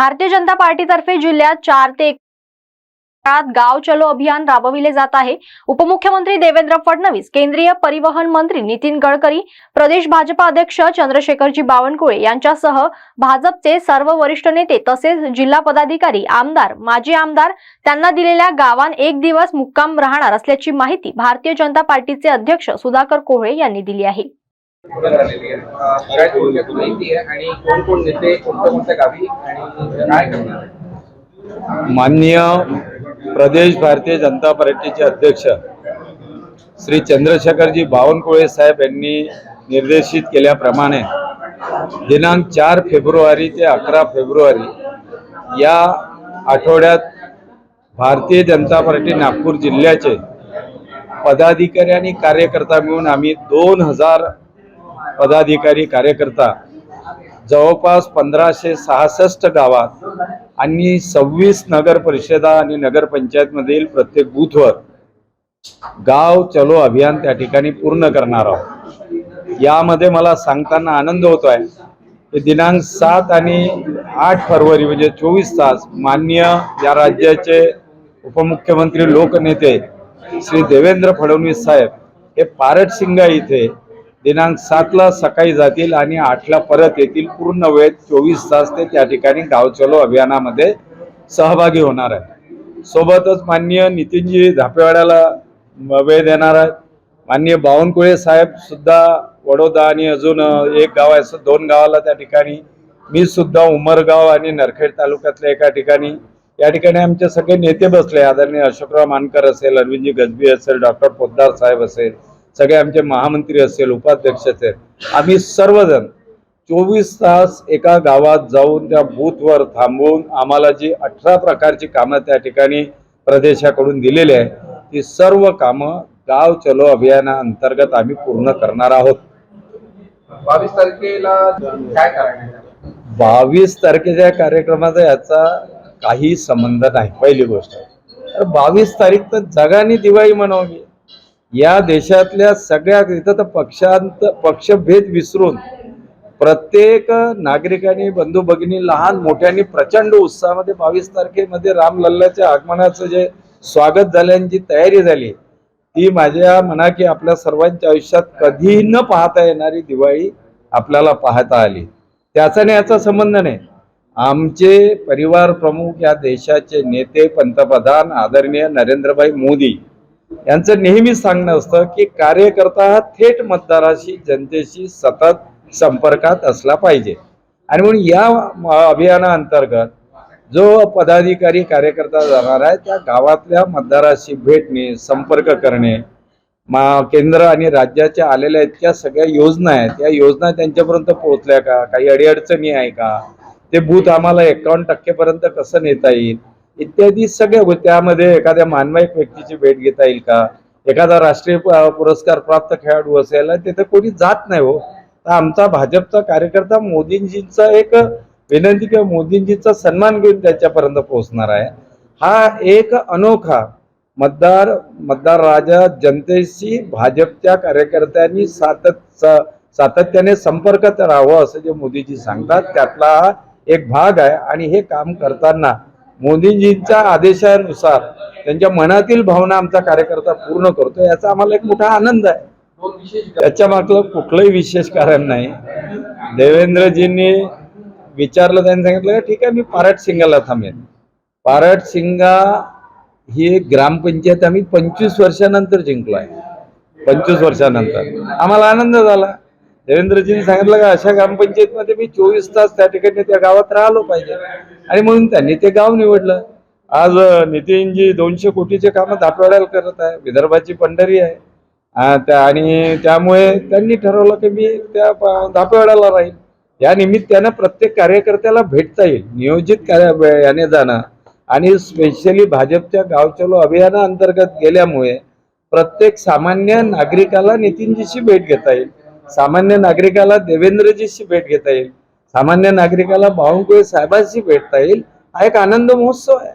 भारतीय जनता पार्टीतर्फे जिल्ह्यात चार ते काळात गाव चलो अभियान राबविले जात आहे. उपमुख्यमंत्री देवेंद्र फडणवीस केंद्रीय परिवहन मंत्री नितीन गडकरी प्रदेश भाजपा अध्यक्ष चंद्रशेखरजी बावनकुळे यांच्यासह भाजपचे सर्व वरिष्ठ नेते तसेच जिल्हा पदाधिकारी आमदार माजी आमदार त्यांना दिलेल्या गावात एक दिवस मुक्काम राहणार असल्याची माहिती भारतीय जनता पार्टीचे अध्यक्ष सुधाकर कोहळे यांनी दिली आहे. काय थोडक्यात माहिती आहे आणि कोण कोण नेते कोणत्या कोणत्या गावी आणि काय करणार माननीय प्रदेश भारतीय जनता पार्टीचे अध्यक्ष श्री चंद्रशेखरजी बावनकुळे साहेब यांनी निर्देशित केल्याप्रमाणे दिनांक चार फेब्रुवारी ते अकरा फेब्रुवारी या आठवड्यात भारतीय जनता पार्टी नागपूर जिल्ह्याचे पदाधिकारी आणि कार्यकर्ता मिळून आम्ही दोन हजार पदाधिकारी कार्यकर्ता जवळपास पंधराशे सहासष्ट गावात आणि सव्वीस नगर परिषदा आणि नगरपंचायतमधील प्रत्येक बूथवर गाव चलो अभियान त्या ठिकाणी पूर्ण करणार आहोत. यामध्ये मला सांगताना आनंद होतो आहे की दिनांक सात आणि आठ फरवरी म्हणजे चोवीस तास माननीय या राज्याचे उपमुख्यमंत्री लोकनेते श्री देवेंद्र फडणवीस साहेब हे पारटसिंगा इथे दिनांक सातला सकाळी जातील आणि आठला परत येतील. पूर्ण वेळ चोवीस तास ते त्या ठिकाणी गाव चलो अभियानामध्ये सहभागी होणार आहे. सोबतच माननीय नितीनजी धापेवाड्याला वेळ देणार आहेत. माननीय बावनकुळे साहेब सुद्धा वडोदा आणि अजून एक गाव आहे असं दोन गावाला त्या ठिकाणी. मी सुद्धा उमरगाव आणि नरखेड तालुक्यातल्या एका ठिकाणी. या ठिकाणी आमचे सगळे नेते बसले. आदरणीय अशोकराव मानकर असेल अरविंदजी गजबी असेल डॉक्टर पोद्दार साहेब असेल सगळे आमचे महामंत्री असेल उपाध्यक्ष असेल आम्ही सर्वजण चोवीस तास एका गावात जाऊन त्या बूथवर थांबवून आम्हाला जी अठरा प्रकारची कामं त्या ठिकाणी प्रदेशाकडून दिलेली आहे ती सर्व कामं गाव चलो अभियानाअंतर्गत आम्ही पूर्ण करणार आहोत. बावीस तारखेला काय बावीस तारखेच्या कार्यक्रमाचा याचा काही संबंध नाही पहिली गोष्ट. तर बावीस तारीख तर जगाने दिवाळी मनवली. या देशातल्या सगळ्या इथं तर पक्षांत पक्षभेद विसरून प्रत्येक नागरिकांनी बंधू भगिनी लहान मोठ्यांनी प्रचंड उत्साहामध्ये बावीस तारखेमध्ये रामलल्लाच्या आगमनाचं जे स्वागत झाल्याची तयारी झाली ती माझ्या मना की आपल्या सर्वांच्या आयुष्यात कधी न पाहता येणारी दिवाळी आपल्याला पाहता आली. त्याचा आणि याचा संबंध नाही. आमचे परिवार प्रमुख या देशाचे नेते पंतप्रधान आदरणीय नरेंद्रभाई मोदी यांचं नेहमीच सांगणं असतं की कार्यकर्ता हा थेट मतदाराशी जनतेशी सतत संपर्कात असला पाहिजे. आणि म्हणून या अभियानाअंतर्गत जो पदाधिकारी कार्यकर्ता जाणार आहे त्या गावातल्या मतदाराशी भेटणे संपर्क करणे मा केंद्र आणि राज्याच्या आलेल्या इतक्या सगळ्या योजना आहेत. या योजना त्यांच्यापर्यंत पोहोचल्या का? काही अडीअडचणी आहे का? ते बूथ आम्हाला एकावन्न टक्केपर्यंत कसं नेता येईल? इत्यादी सगळ्या त्यामध्ये एखाद्या मानवाईक व्यक्तीची भेट घेता येईल का? एखादा राष्ट्रीय पुरस्कार प्राप्त खेळाडू असेल तिथे कोणी जात नाही हो. तर आमचा भाजपचा कार्यकर्ता मोदींजींचा एक विनंती किंवा मोदींजीचा सन्मान घेऊन त्याच्यापर्यंत पोहोचणार आहे. हा एक अनोखा मतदार मतदार राजा जनतेशी भाजपच्या कार्यकर्त्यांनी सातत सातत्याने संपर्कात राहावं असं जे मोदीजी सांगतात त्यातला एक भाग आहे. आणि हे काम करताना मोदीजींच्या आदेशानुसार त्यांच्या मनातील भावना आमचा कार्यकर्ता पूर्ण करतो याचा आम्हाला एक मोठा आनंद आहे. त्याच्या मागलं कुठलंही विशेष कारण नाही. देवेंद्रजींनी विचारलं त्यांनी सांगितलं "का ठीक आहे मी पारट सिंगाला थांबेन. पारट सिंगा ही एक ग्रामपंचायत आम्ही पंचवीस वर्षानंतर जिंकलो आहे पंचवीस वर्षानंतर. आम्हाला आनंद झाला. देवेंद्रजींनी सांगितलं का अशा ग्रामपंचायतमध्ये मी चोवीस तास त्या ठिकाणी त्या गावात राहिलो पाहिजे. आणि म्हणून त्यांनी ते गाव निवडलं. आज नितीनजी दोनशे कोटीचे कामं दाटवाड्याला करत आहे. विदर्भाची पंढरी आहे. त्या आणि त्यामुळे त्यांनी ठरवलं की मी त्या दाटवाड्याला राहील. या निमित्तानं प्रत्येक कार्यकर्त्याला भेटता येईल. नियोजित कार्य याने जाणं. आणि स्पेशली भाजपच्या गाव चलो अभियाना अंतर्गत गेल्यामुळे प्रत्येक सामान्य नागरिकाला नितीनजीशी भेट घेता येईल. सामान्य नागरिकाला देवेंद्रजीशी भेट घेता येईल. सामान्य नागरिकाला बावनकुळे साहेबांशी भेटता येईल. हा एक आनंद महोत्सव आहे.